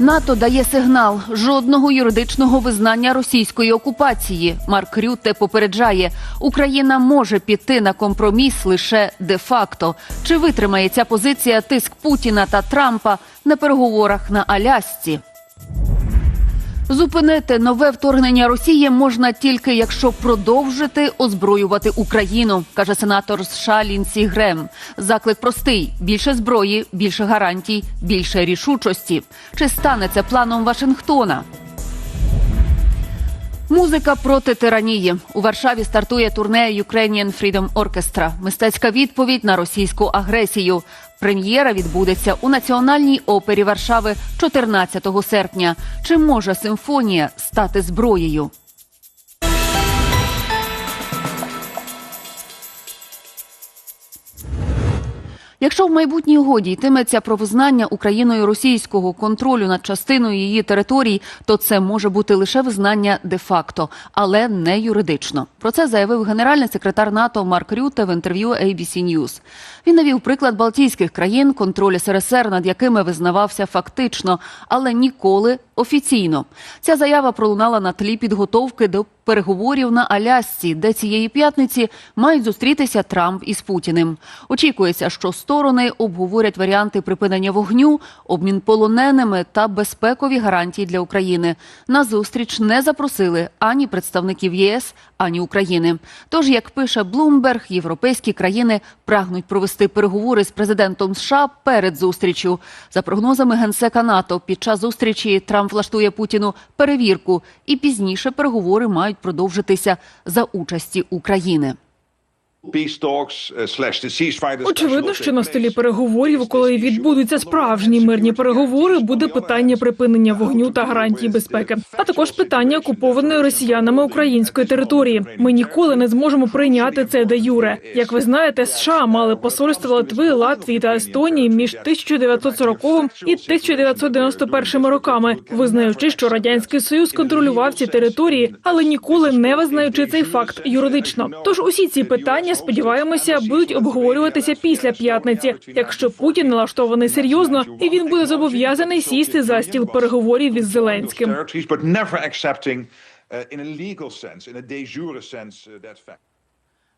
НАТО дає сигнал жодного юридичного визнання російської окупації. Марк Рютте попереджає, Україна може піти на компроміс лише де-факто. Чи витримає ця позиція тиск Путіна та Трампа на переговорах на Алясці? Зупинити нове вторгнення Росії можна тільки якщо продовжити озброювати Україну, каже сенатор США Лінсі Грем. Заклик простий: більше зброї, більше гарантій, більше рішучості. Чи стане це планом Вашингтона? Музика проти тиранії у Варшаві стартує турне Ukrainian Freedom Orchestra. Мистецька відповідь на російську агресію. Прем'єра відбудеться у національній опері Варшави 14 серпня. Чи може симфонія стати зброєю? Якщо в майбутній угоді йтиметься про визнання Україною російського контролю над частиною її територій, то це може бути лише визнання де-факто, але не юридично. Про це заявив генеральний секретар НАТО Марк Рютте в інтерв'ю ABC News. Він навів приклад Балтійських країн, контроль СРСР, над якими визнавався фактично, але ніколи офіційно. Ця заява пролунала на тлі підготовки до переговорів на Алясці, де цієї п'ятниці мають зустрітися Трамп із Путіним. Очікується, що сторони обговорять варіанти припинення вогню, обмін полоненими та безпекові гарантії для України. На зустріч не запросили ані представників ЄС, ані України. Тож, як пише Блумберг, європейські країни прагнуть провести переговори з президентом США перед зустрічю. За прогнозами генсека НАТО, під час зустрічі Трамп влаштує Путіну перевірку, і пізніше переговори мають продовжитися за участі України. Очевидно, що на столі переговорів, коли відбудуться справжні мирні переговори, буде питання припинення вогню та гарантії безпеки, а також питання окупованої росіянами української території. Ми ніколи не зможемо прийняти це де юре. Як ви знаєте, США мали посольства Литви, Латвії та Естонії між 1940 і 1991 роками, визнаючи, що радянський союз контролював ці території, але ніколи не визнаючи цей факт юридично. Тож усі ці питання сподіваємося будуть обговорюватися після п'ятниці, якщо Путін налаштований серйозно і він буде зобов'язаний сісти за стіл переговорів із Зеленським.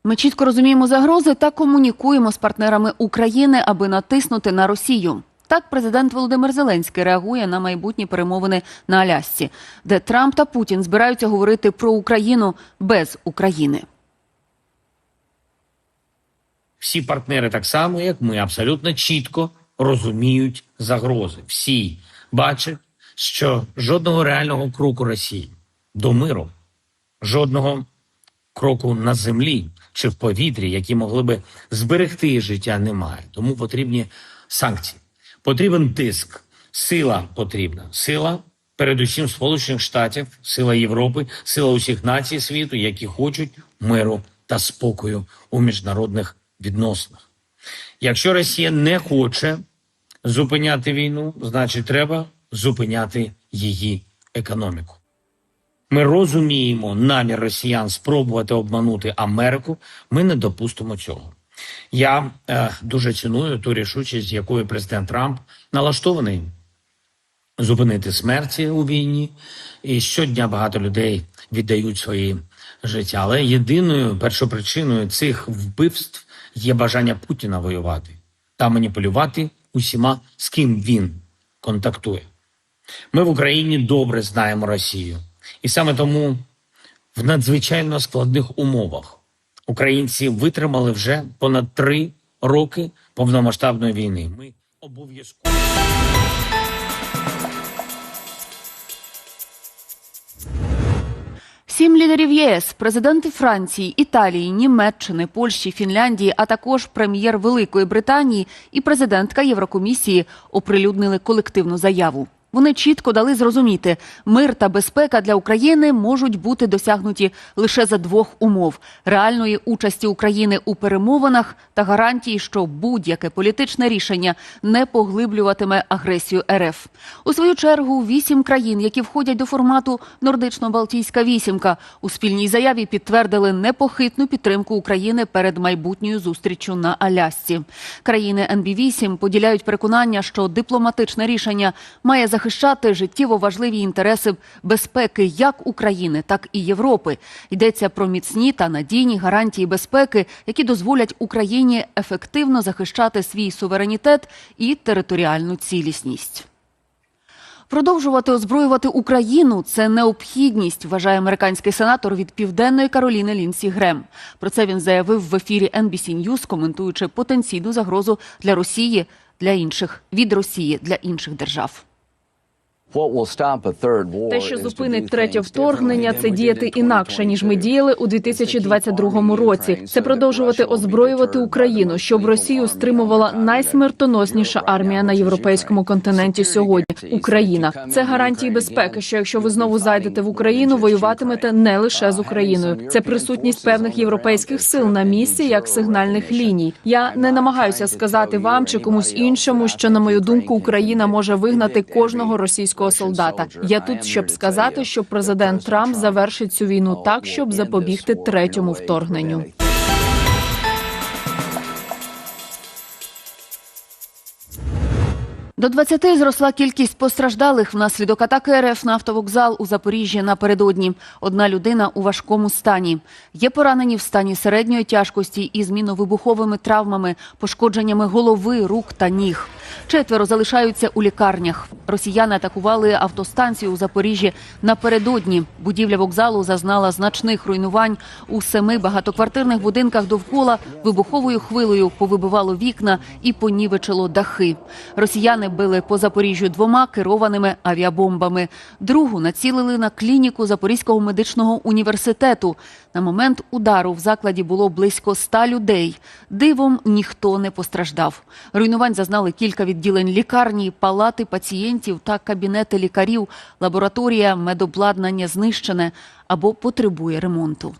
Ми чітко розуміємо загрози та комунікуємо з партнерами України, аби натиснути на Росію. Так, президент Володимир Зеленський реагує на майбутні перемовини на Алясці, де Трамп та Путін збираються говорити про Україну без України. Всі партнери, так само як ми, абсолютно чітко розуміють загрози. Всі бачать, що жодного реального кроку Росії до миру, жодного кроку на землі чи в повітрі, які могли би зберегти життя, немає. Тому потрібні санкції. Потрібен тиск, сила потрібна. Сила, передусім Сполучених Штатів, сила Європи, сила усіх націй світу, які хочуть миру та спокою у міжнародних відносинах. Якщо Росія не хоче зупиняти війну, значить треба зупиняти її економіку. Ми розуміємо намір росіян спробувати обманути Америку. Ми не допустимо цього. Я е, дуже ціную ту рішучість, з якою президент Трамп налаштований зупинити смерті у війні. І щодня багато людей віддають свої життя. Але єдиною першопричиною цих вбивств є бажання Путіна воювати та маніпулювати усіма, з ким він контактує. Ми в Україні добре знаємо Росію, і саме тому в надзвичайно складних умовах українці витримали вже понад три роки повномасштабної війни. Ми обов'язково. Сім лідерів ЄС, президенти Франції, Італії, Німеччини, Польщі, Фінляндії, а також прем'єр Великої Британії і президентка Єврокомісії оприлюднили колективну заяву. Вони чітко дали зрозуміти, мир та безпека для України можуть бути досягнуті лише за двох умов: реальної участі України у перемовинах та гарантії, що будь-яке політичне рішення не поглиблюватиме агресію РФ. У свою чергу вісім країн, які входять до формату Нордично-Балтійська вісімка, у спільній заяві підтвердили непохитну підтримку України перед майбутньою зустріччю на Алясці. Країни НБ 8 поділяють переконання, що дипломатичне рішення має захистити захищати життєво важливі інтереси безпеки як України, так і Європи. Йдеться про міцні та надійні гарантії безпеки, які дозволять Україні ефективно захищати свій суверенітет і територіальну цілісність. Продовжувати озброювати Україну це необхідність, вважає американський сенатор від південної Кароліни Лінсі Грем. Про це він заявив в ефірі NBC News, коментуючи потенційну загрозу для Росії для інших від Росії для інших держав. Те, що зупинить третє вторгнення, це діяти інакше ніж ми діяли у 2022 році. Це продовжувати озброювати Україну, щоб Росію стримувала найсмертоносніша армія на європейському континенті сьогодні. Україна це гарантії безпеки. Що якщо ви знову зайдете в Україну, воюватимете не лише з Україною. Це присутність певних європейських сил на місці, як сигнальних ліній. Я не намагаюся сказати вам чи комусь іншому, що на мою думку Україна може вигнати кожного російського солдата. Я тут, щоб сказати, що президент Трамп завершить цю війну так, щоб запобігти третьому вторгненню. До 20 зросла кількість постраждалих внаслідок атаки РФ на автовокзал у Запоріжжі напередодні. Одна людина у важкому стані. Є поранені в стані середньої тяжкості із міновибуховими травмами, пошкодженнями голови, рук та ніг. Четверо залишаються у лікарнях. Росіяни атакували автостанцію у Запоріжжі напередодні. Будівля вокзалу зазнала значних руйнувань. У семи багатоквартирних будинках довкола вибуховою хвилею повибивало вікна і понівечило дахи. Росіяни били по Запоріжжю двома керованими авіабомбами. Другу націлили на клініку Запорізького медичного університету. На момент удару в закладі було близько ста людей. Дивом ніхто не постраждав. Руйнувань зазнали кілька відділень лікарні, палати пацієнтів та кабінети лікарів. Лабораторія, медобладнання знищене або потребує ремонту.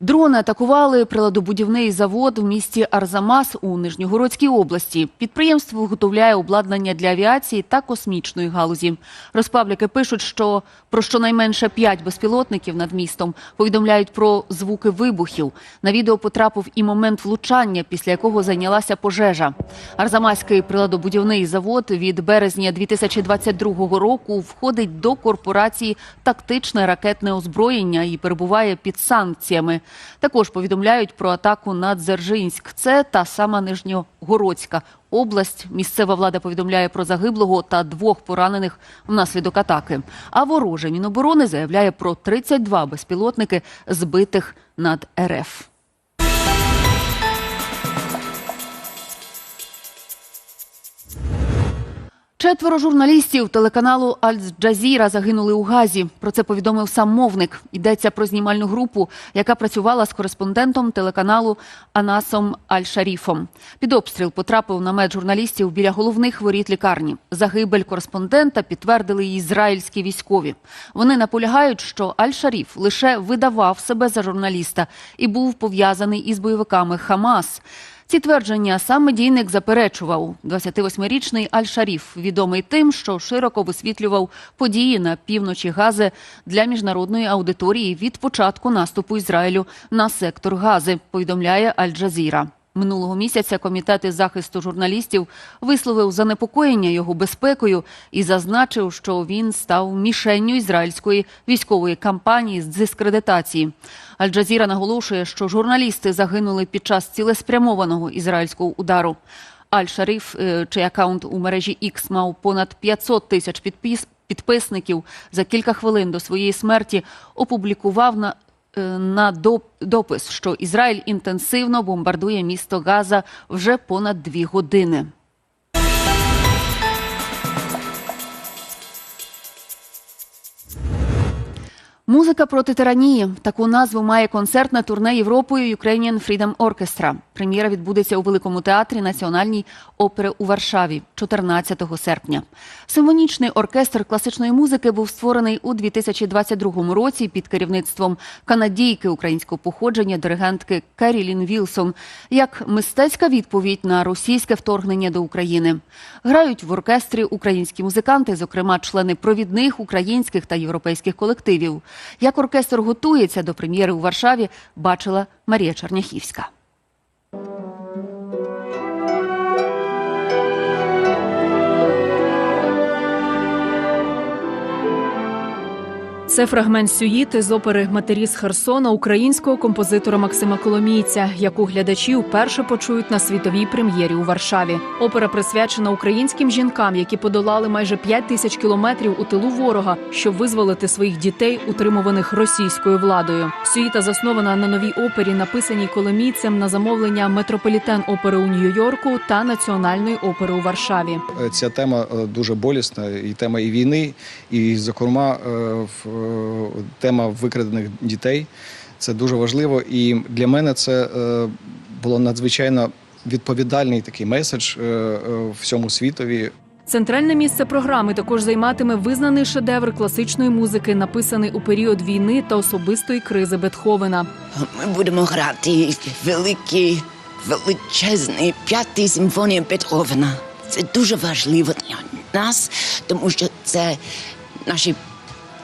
Дрони атакували приладобудівний завод в місті Арзамас у Нижньогородській області. Підприємство виготовляє обладнання для авіації та космічної галузі. Розпабліки пишуть, що про щонайменше п'ять безпілотників над містом повідомляють про звуки вибухів. На відео потрапив і момент влучання, після якого зайнялася пожежа. Арзамаський приладобудівний завод від березня 2022 року входить до корпорації тактичне ракетне озброєння і перебуває під санкціями. Також повідомляють про атаку на Дзержинськ. Це та сама Нижньогородська область. Місцева влада повідомляє про загиблого та двох поранених внаслідок атаки. А вороже Міноборони заявляє про 32 безпілотники, збитих над РФ. Четверо журналістів телеканалу Аль-Джазіра загинули у Газі. Про це повідомив сам мовник. Йдеться про знімальну групу, яка працювала з кореспондентом телеканалу Анасом Аль-Шаріфом. Під обстріл потрапив намет журналістів біля головних воріт лікарні. Загибель кореспондента підтвердили і ізраїльські військові. Вони наполягають, що Аль-Шаріф лише видавав себе за журналіста і був пов'язаний із бойовиками Хамас. Ці твердження сам медійник заперечував. 28-річний Аль-Шаріф відомий тим, що широко висвітлював події на півночі Гази для міжнародної аудиторії від початку наступу Ізраїлю на сектор Гази. Повідомляє Аль-Джазіра. Минулого місяця комітет захисту журналістів висловив занепокоєння його безпекою і зазначив, що він став мішенню ізраїльської військової кампанії з дискредитації. Аль-Джазіра наголошує, що журналісти загинули під час цілеспрямованого ізраїльського удару. Аль-Шариф, е, чий акаунт у мережі X мав понад 500 тисяч підпис, підписників, за кілька хвилин до своєї смерті опублікував на на допис, що Ізраїль інтенсивно бомбардує місто Газа вже понад дві години. Музика проти тиранії. Таку назву має концертне турне Європою Ukrainian Freedom Orchestra. Прем'єра відбудеться у Великому театрі Національній опери у Варшаві 14 серпня. Симфонічний оркестр класичної музики був створений у 2022 році під керівництвом канадійки українського походження диригентки Керілін Вілсон як мистецька відповідь на російське вторгнення до України. Грають в оркестрі українські музиканти, зокрема члени провідних українських та європейських колективів. Як оркестр готується до прем'єри у Варшаві, бачила Марія Черняхівська. Це фрагмент сюїти з опери Матері з Херсона українського композитора Максима Коломійця, яку глядачі вперше почують на світовій прем'єрі у Варшаві. Опера присвячена українським жінкам, які подолали майже 5 тисяч кілометрів у тилу ворога, щоб визволити своїх дітей, утримуваних російською владою. Сюїта заснована на новій опері, написаній Коломійцем на замовлення метрополітен опери у Нью-Йорку та Національної опери у Варшаві. Ця тема е, дуже болісна, і тема і війни, і, зокрема, е, в- тема викрадених дітей. Це дуже важливо. І для мене це е, було надзвичайно відповідальний такий меседж е, е, всьому світові. Центральне місце програми також займатиме визнаний шедевр класичної музики, написаний у період війни та особистої кризи Бетховена. Ми будемо грати великий, величезний п'ятий симфонія Бетховена. Це дуже важливо для нас, тому що це наші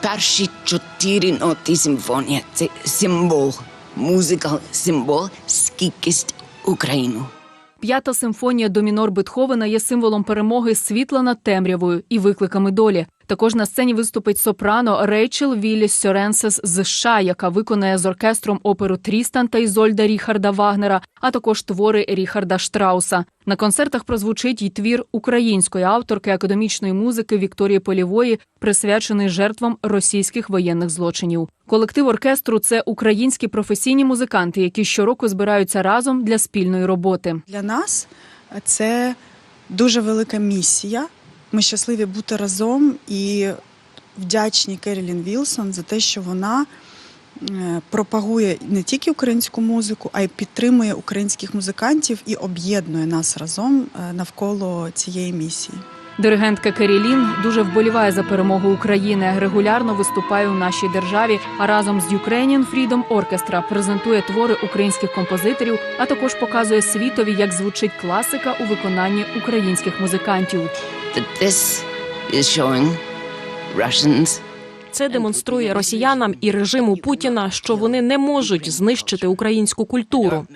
перші чотири ноти симфонія Це символ, музика, символ, скількість Україну. П'ята симфонія до мінор Бетховена є символом перемоги світла над темрявою і викликами долі. Також на сцені виступить сопрано Рейчел Вілліс Сьоренсес з США, яка виконає з оркестром оперу Трістан та Ізольда Ріхарда Вагнера, а також твори Ріхарда Штрауса. На концертах прозвучить й твір української авторки академічної музики Вікторії Полівої, присвячений жертвам російських воєнних злочинів. Колектив оркестру це українські професійні музиканти, які щороку збираються разом для спільної роботи. Для нас це дуже велика місія. Ми щасливі бути разом і вдячні Керолін Вілсон за те, що вона е, пропагує не тільки українську музику, а й підтримує українських музикантів і об'єднує нас разом е, навколо цієї місії. Диригентка Керілін дуже вболіває за перемогу України. Регулярно виступає у нашій державі, а разом з Ukrainian Freedom Orchestra презентує твори українських композиторів, а також показує світові, як звучить класика у виконанні українських музикантів. That this is showing Russians Це демонструє росіянам і режиму Путіна, що вони не можуть знищити українську культуру.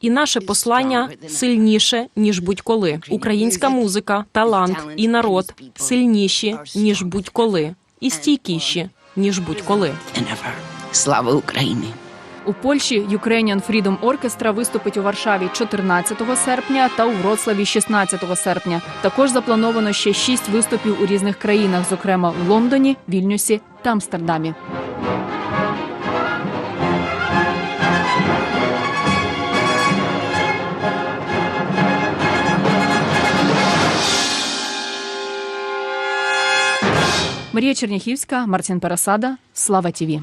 І наше послання сильніше ніж будь-коли. Українська музика, талант і народ сильніші ніж будь-коли, і стійкіші ніж будь-коли. Слава Україні! У Польщі Ukrainian Freedom Orchestra виступить у Варшаві 14 серпня та у Вроцлаві 16 серпня. Також заплановано ще шість виступів у різних країнах, зокрема в Лондоні, Вільнюсі та Амстердамі. Марія Черняхівська, Мартін Пересада, Слава Тіві.